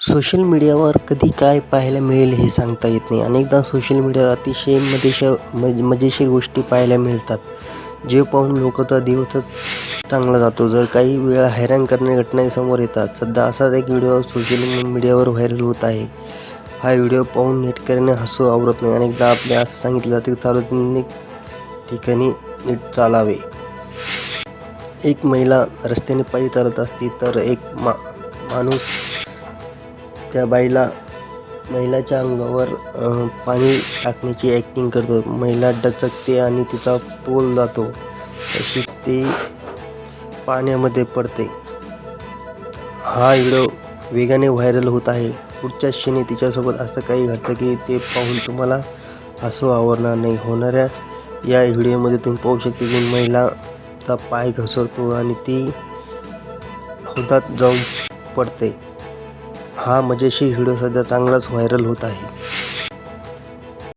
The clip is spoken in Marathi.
सोशल मीडियावर कधी काय पाहायला मिळेल हे सांगता येत नाही. अनेकदा सोशल मीडियावर अतिशय मजेशीर मज मजेशीर गोष्टी पाहायला मिळतात. जे पाहून लोकांचा दिवसच चांगला जातो. जर काही वेळा हैराण करणाऱ्या घटनाही समोर येतात. सध्या असाच एक व्हिडिओ सोशल मीडियावर व्हायरल होत आहे. हा व्हिडिओ पाहून नेटकऱ्याने हसू आवरत नाही. अनेकदा आपल्या असं सांगितलं जाते की सार्वजनिक ठिकाणी नीट चालावे. एक महिला रस्त्याने पायी चालत असती तर एक मा माणूस त्या बाईला महिलाच्या अंगावर पाणी टाकण्याची ॲक्टिंग करतो. महिला डचकते आणि तिचा तोल जातो. तशी ती पाण्यामध्ये पडते. हा व्हिडिओ वेगाने व्हायरल होत आहे. पुढच्या क्षणी तिच्यासोबत असं काही घडतं की ते पाहून तुम्हाला हसू आवडणार नाही. होणाऱ्या या व्हिडिओमध्ये तुम्ही पाहू शकता की महिलाचा पाय घसरतो आणि ती हौदात जाऊन पडते. हा मजेशीर व्हिडिओ सध्या चांगलाच व्हायरल होत आहे.